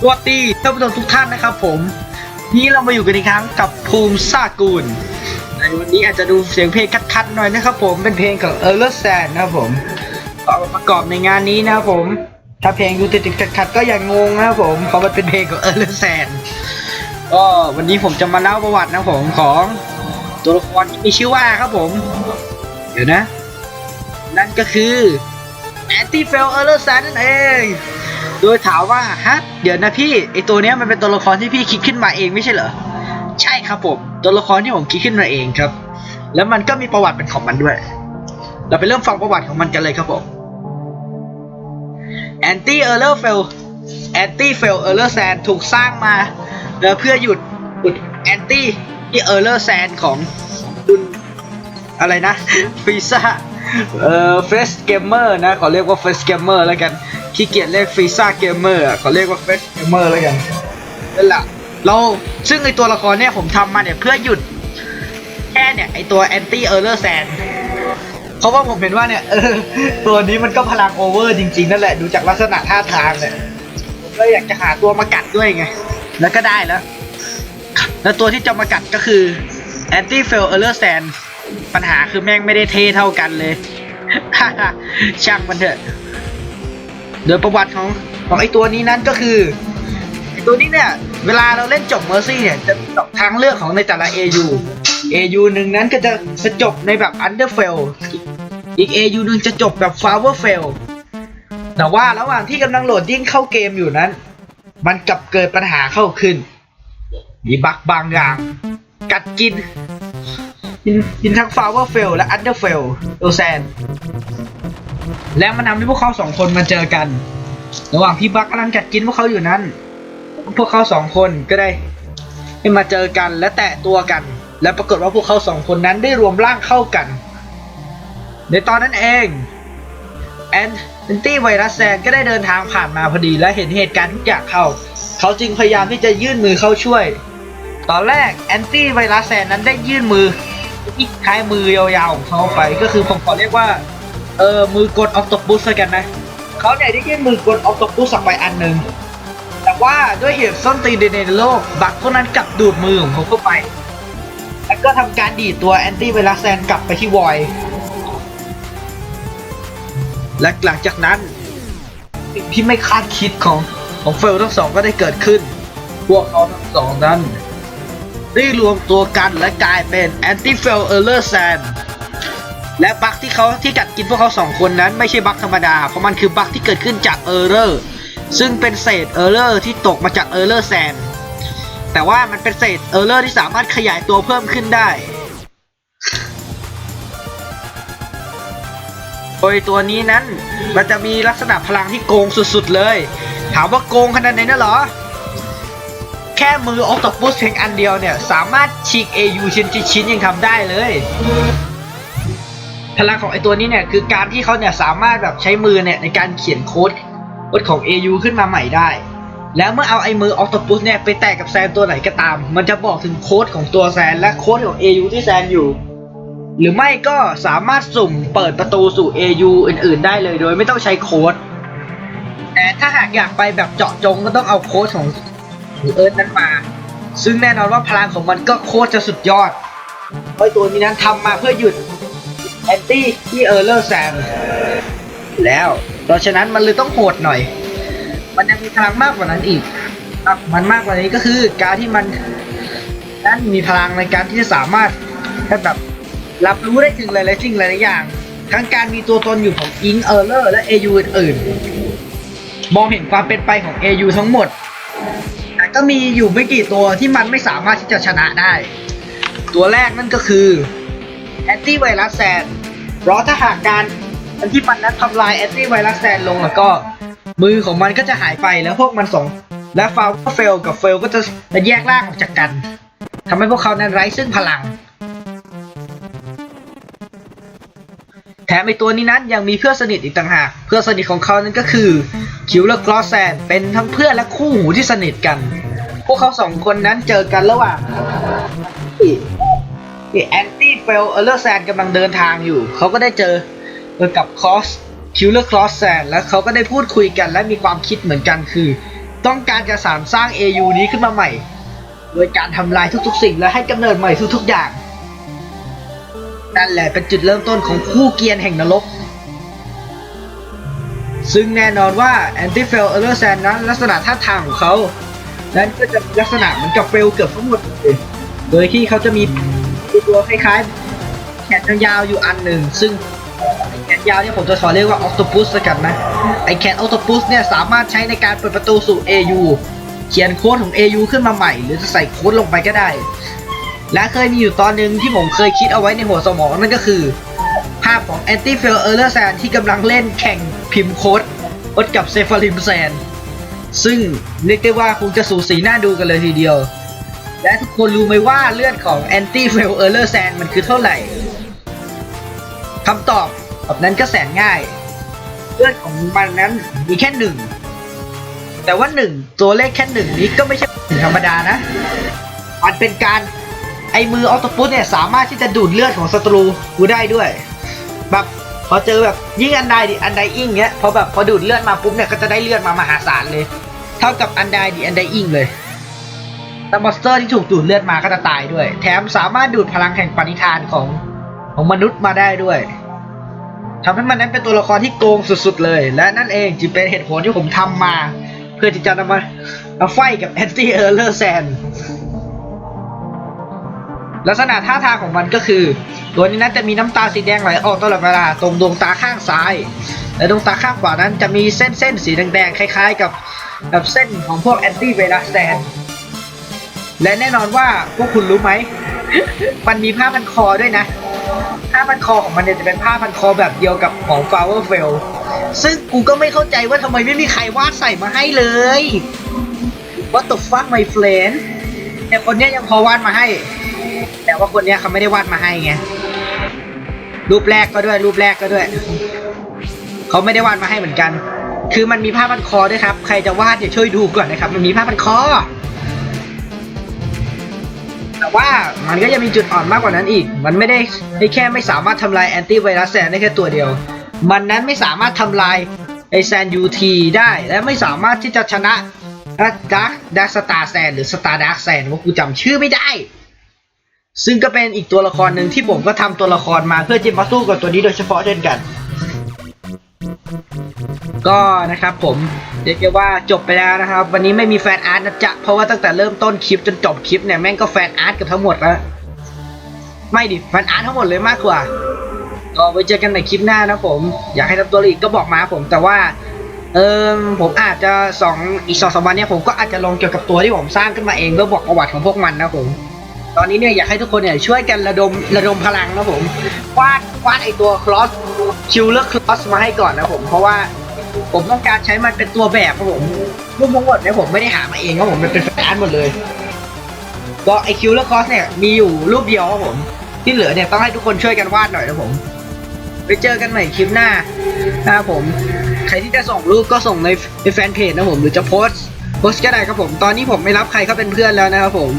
สวัสดีท่านผู้ชมทุกท่านนะครับผมนี่เรามาอยู่กันอีกครั้งกับภูมิซากูลในวันนี้อาจจะดูเสียงเพลงคัดๆหน่อยนะครับผมเป็นเพลงของเออร์เลอร์แซนนะครับผมเอาประกอบในงานนี้นะครับผม ถ้าเพลงดูติดๆขัดๆก็อย่างงงนะครับผมเพราะมันเป็นเพลงของเออร์เลอร์แซนก็วันนี้ผมจะมาเล่าประวัตินะครับผมของตัวละครที่มีชื่อว่าครับผม เดี๋ยวนะ นั่นก็คือ Anti f a i l e r s a n นั่นเอง โดยถามว่าฮะเดี๋ยวนะพี่ไอตัวเนี้ยมันเป็นตัวละครที่พี่คิดขึ้นมาเองไม่ใช่เหรอใช่ครับผมตัวละครที่ผมคิดขึ้นมาเองครับ แล้วมันก็มีประวัติเป็นของมันด้วย เราไปเริ่มฟังประวัติของมันกันเลยครับผม Anti e r r o r Fail Anti Fail e r r o r Sand ถูกสร้างมาเพื่อหยุดหยุด Anti ที่ e r r o r Sand ของคุณอะไรนะฟีซ่าเอ่อเฟสเกมเมอร์นะขอเรียกว่าเฟสเกมเมอร์แล้วกัน ขี้เกียจเรียกฟีซ่าเกมเมอร์เขอเรียกว่าเฟสเกมเมอร์แล้วกันนั่นแหละเราซึ่งไอตัวละครเนี่ยผมทำมาเนี่ยเพื่อหยุดแค่เนี่ยไอตัวแอนตี้เออร์เลอร์แซนเพราะว่าผมเห็นว่าเนี่ยเออตัวนี้มันก็พลังโอเวอร์จริง ๆ นั่นแหละ ดูจากลักษณะท่าทางเนี่ยผมเลยอยากจะหาตัวมากัดด้วยไง แล้วก็ได้แล้ว แล้วตัวที่จะมากัดก็คือ Anti f a i l e r s a n ปัญหาคือแม่งไม่ได้เท่เท่ากันเลย ช่างมันเถอะ โดยประวัติของของไอตัวนี้นั้นก็คือไอตัวนี้เนี่ยเวลาเราเล่นจบ Mercy เนี่ยจะมีสองทางเลือกของในแต่ละ AU AU หนึ่งนั้นก็จะจะจบในแบบ Under f a i l อีก AU หนึ่งจะจบแบบ Flower f a i l แต่ว่าระหว่างที่กำลังโหลดยิ่งเข้าเกมอยู่นั้น มันกลับเกิดปัญหาเข้าขึ้น มีบั๊กบางอย่าง กัดกินกินทั้งฟาวเวอร์เฟลและอันเดอร์เฟลโอแซน และมันทำให้พวกเขาสองคนมาเจอกัน ระหว่างที่บักกำลังกัดกินพวกเขาอยู่นั้น พวกเขาสองคนก็ได้ได้มาเจอกันและแตะตัวกัน และปรากฏว่าพวกเขาสองคนนั้นได้รวมร่างเข้ากัน ในตอนนั้นเองแอนแอนตี้ไวรัสแซนก็ได้เดินทางผ่านมาพอดีและเห็นเหตุการณ์ทุกอย่างเข้า เขาจึงพยายามที่จะยื่นมือเข้าช่วย ตอนแรกแอนตี้ไวรัสแซนนั้นได้ยื่นมือที่คล้ายมือยาวๆของเขาไป ก็คือผมขอเรียกว่า เออมือกดออฟตปุสกันนะเขาเนี่ยได้ยื่นมือกดออฟตปุสออกไปอันหนึ่งแต่ว่าด้วยเหตุส้นตีนในโลก บักพวกนั้นกลับดูดมือของเขาเข้าไป แล้วก็ทำการดีดตัวแอนตี้ไวรัสแซนกลับไปที่วอยและหลังจากนั้นสิ่งที่ไม่คาดคิดของของเฟลทั้งสองก็ได้เกิดขึ้น พวกเขาทั้งสองนั้น ได้รวมตัวกันและกลายเป็น Anti f a i l e r s a n แซน และบั๊กที่เขาที่กัดกินพวกเขาสองคนนั้นไม่ใช่บั๊กธรรมดา เพราะมันคือบั๊กที่เกิดขึ้นจาก Error ซึ่งเป็นเศษ Error ที่ตกมาจาก Error Sand แซนแต่ว่ามันเป็นเศษ Error ที่สามารถขยายตัวเพิ่มขึ้นได้ โดยตัวนี้นั้นมันจะมีลักษณะพลังที่โกงสุดๆเลย ถามว่าโกงขนาดไหนนะเหรอ แค่มือออ t ต p ปุสเพียงอันเดียวเนี่ย สามารถฉีก AU ชิ้นชิ้นๆยังทำได้เลย พลังของไอตัวนี้เนี่ยคือการที่เขาเนี่ยสามารถแบบใช้มือเนี่ยในการเขียนโค้ดโค้ดของ AU ขึ้นมาใหม่ได้ แล้วเมื่อเอาไอ้มือออ t ตปุสเนี่ยไปแตะกับแซนตัวไหนก็ตาม มันจะบอกถึงโค้ดของตัวแซนและโค้ดของ AU ที่แซนอยู่ หรือไม่ก็สามารถสุ่มเปิดประตูสู่ AU อื่น ๆ ได้เลยโดยไม่ต้องใช้โค้ด แต่ถ้าหากอยากไปแบบเจาะจงก็ต้องเอาโค้ดของเอิร์ธนั้นมา ซึ่งแน่นอนว่าพลังของมันก็โคตรจะสุดยอดเพราะตัวนี้นั้นทำมาเพื่อหยุด แอนตี้ที่เออร์เลอร์แซมแล้วเพราะฉะนั้นมันเลยต้องโหดหน่อย มันยังมีพลังมากกว่านั้นอีก มันมากกว่านี้ก็คือการที่มันนั้นมีพลังในการที่จะสามารถแบบรับรู้ได้ถึงหลายๆสิ่งหลายๆอย่าง ทั้งการมีตัวตนอยู่ของอิงเออร์เลอร์และ AU อื่นๆ มองเห็นความเป็นไปของ AU ทั้งหมด แต่ก็มีอยู่ไม่กี่ตัวที่มันไม่สามารถที่จะชนะได้ ตัวแรกนั่นก็คือแอนตี้ไวรัสแซน เพราะถ้าหากการอันที่มันนั้นทำลายแอนตี้ไวรัสแซนลงแล้วก็ มือของมันก็จะหายไปแล้วพวกมันสองและฟาวก็เฟลกับเฟลก็จะแยกร่างออกจากกันทำให้พวกเขานั้นไร้ซึ่งพลัง แถมไอตัวนี้นั้นยังมีเพื่อนสนิทอีกต่างหาก เพื่อนสนิทของเขานั้นก็คือคิวเลอร์กรอสแซนเป็นทั้งเพื่อนและคู่หูที่สนิทกัน พวกเขาสองคนนั้นเจอกันระหว่าง แอนตี้เฟลเออร์แซนกำลังเดินทางอยู่ เขาก็ได้เจอกับคอสคิวเลอร์ครอสแซนแล้วเขาก็ได้พูดคุยกันและมีความคิดเหมือนกันคือ ต้องการจะสานสร้าง AU นี้ขึ้นมาใหม่ โดยการทำลายทุกๆ สิ่งและให้กำเนิดใหม่ทุกๆอย่าง นั่นแหละเป็นจุดเริ่มต้นของคู่เกียรแห่งนรก ซึ่งแน่นอนว่า Anti f a i l e r s a n นั้นลักษณะท่าทางของเขา นั้นก็จะลักษณะเหมือนกับเฟลเกือบทั้งหมดเลยโดยที่เขาจะมี ตัวคล้ายๆแขนยาวๆอยู่อันหนึ่ง ซึ่งแขนยาวเนี่ยผมจะขอเรียกว่าอ c t o p u s ละกันนะ ไอแขนอ c t o p u s เนี่ยสามารถใช้ในการเปิดประตูสู่ AU เขียนโค้ดของ AU ขึ้นมาใหม่ หรือจะใส่โค้ดลงไปก็ได้ และเคยมีอยู่ตอนหนึ่งที่ผมเคยคิดเอาไว้ในหัวสมองนั่นก็คือ ภาพของ Anti f a i l e r s a n ที่กำลังเล่นแข่งพิมพ์โค้ดอดกับเซฟาริมแซนซึ่งเรียกได้ว่าคงจะสูสีน่าดูกันเลยทีเดียว และทุกคนรู้ไหมว่าเลือดของ Anti f a i l e r s a n มันคือเท่าไหร่คำตอบแบบนั้นก็แสนง่าย เลือดของมันนั้นมีแค่หนึ่งแต่ว่าหนึ่งตัวเลขแค่หนึ่งนี้ก็ไม่ใช่หนึ่งธรรมดานะ มันเป็นการไอมือออโตปุสเนี่ยสามารถที่จะดูดเลือดของศัตรูกูได้ด้วยแบบพอเจอแบบยิ่งอันใดดิอันใดอิงเนี้ยพอแบบพอดูดเลือดมาปุ๊บเนี่ยก็จะได้เลือดมามหาศาลเลย เท่ากับอันใดดิอันใดอิงเลย แต่มอนสเตอร์ที่ถูกดูดเลือดมาก็จะตายด้วย แถมสามารถดูดพลังแห่งปณิธานของของมนุษย์มาได้ด้วยทำให้มันนั้นเป็นตัวละครที่โกงสุดๆเลย และนั่นเองจึงเป็นเหตุผลที่ผมทำมา เพื่อที่จะนำมามาไฟกับแอนตี้เออร์เลอร์แซนลักษณะท่าทางของมันก็คือ ตัวนี้นั้นจะมีน้ำตาสีแดงไหลออกตลอดเวลาตรงดวงตาข้างซ้าย และดวงตาข้างขวานั้นจะมีเส้นเส้นสีแดงๆคล้ายๆ กับกับเส้นของพวกแอนตี้เวรัสแซน และแน่นอนว่าพวกคุณรู้ไหม มันมีผ้าพันคอด้วยนะ ผ้าพันคอของมันเนี่ยจะเป็นผ้าพันคอแบบเดียวกับของ Flower f e l ซึ่งกูก็ไม่เข้าใจว่าทำไมไม่มีใครวาดใส่มาให้เลย What the fuck my friend แต่คนเนี้ยยังพอวาดมาให้ แต่ว่าคนเนี้ยเขาไม่ได้วาดมาให้ไง รูปแรกก็ด้วย รูปแรกก็ด้วย เขาไม่ได้วาดมาให้เหมือนกัน คือมันมีผ้าพันคอด้วยครับ ใครจะวาดเดี๋ยวช่วยดูก่อนนะครับ มันมีผ้าพันคอ แต่ว่ามันก็ยังมีจุดอ่อนมากกว่านั้นอีก มันไม่ได้ได้แค่ไม่สามารถทำลายแอนตี้ไวรัสแซนได้แค่ตัวเดียว มันนั้นไม่สามารถทำลายไอแซนยูทีได้ และไม่สามารถที่จะชนะดักดักสตาร์แซนหรือสตาร์ดักแซนว่ากูจำชื่อไม่ได้ ซึ่งก็เป็นอีกตัวละครหนึ่งที่ผมก็ทำตัวละครมาเพื่อจะมาสู้กับตัวนี้โดยเฉพาะเช่นกัน ก็นะครับผม เรียกได้ว่าจบไปแล้วนะครับ วันนี้ไม่มีแฟนอาร์ตนะจ๊ะเพราะว่าตั้งแต่เริ่มต้นคลิปจนจบคลิปเนี่ยแม่งก็แฟนอาร์ตกับทั้งหมดแล้วไม่ดิแฟนอาร์ตทั้งหมดเลยมากกว่าก็ไว้เจอกันในคลิปหน้านะผม อยากให้ทำตัวอีกก็บอกมาผม แต่ว่า เออผมอาจจะสองอีกสองสามวันเนี้ยผมก็อาจจะลงเกี่ยวกับตัวที่ผมสร้างขึ้นมาเองเพื่อบอกประวัติของพวกมันนะผมตอนนี้เนี่ยอยากให้ทุกคนเนี่ยช่วยกันระดมระดมพลังนะผมวาดวาดไอตัวคลอสคิวเลอร์คลอสมาให้ก่อนนะผมเพราะว่า ผมต้องการใช้มันเป็นตัวแบบครับผมรูปทั้งหมดเนี่ยผมไม่ได้หามาเองครับผมมันเป็นแฟนหมดเลยก็ไอคิวเลอร์คอสเนี่ยมีอยู่รูปเดียวครับผม ที่เหลือเนี่ยต้องให้ทุกคนช่วยกันวาดหน่อยนะผม ไปเจอกันใหม่คลิปหน้านะครับผม ใครที่จะส่งรูปก็ส่งในในแฟนเพจนะผมหรือจะโพสโพสก็ได้ครับผม ตอนนี้ผมไม่รับใครเข้าเป็นเพื่อนแล้วนะครับผม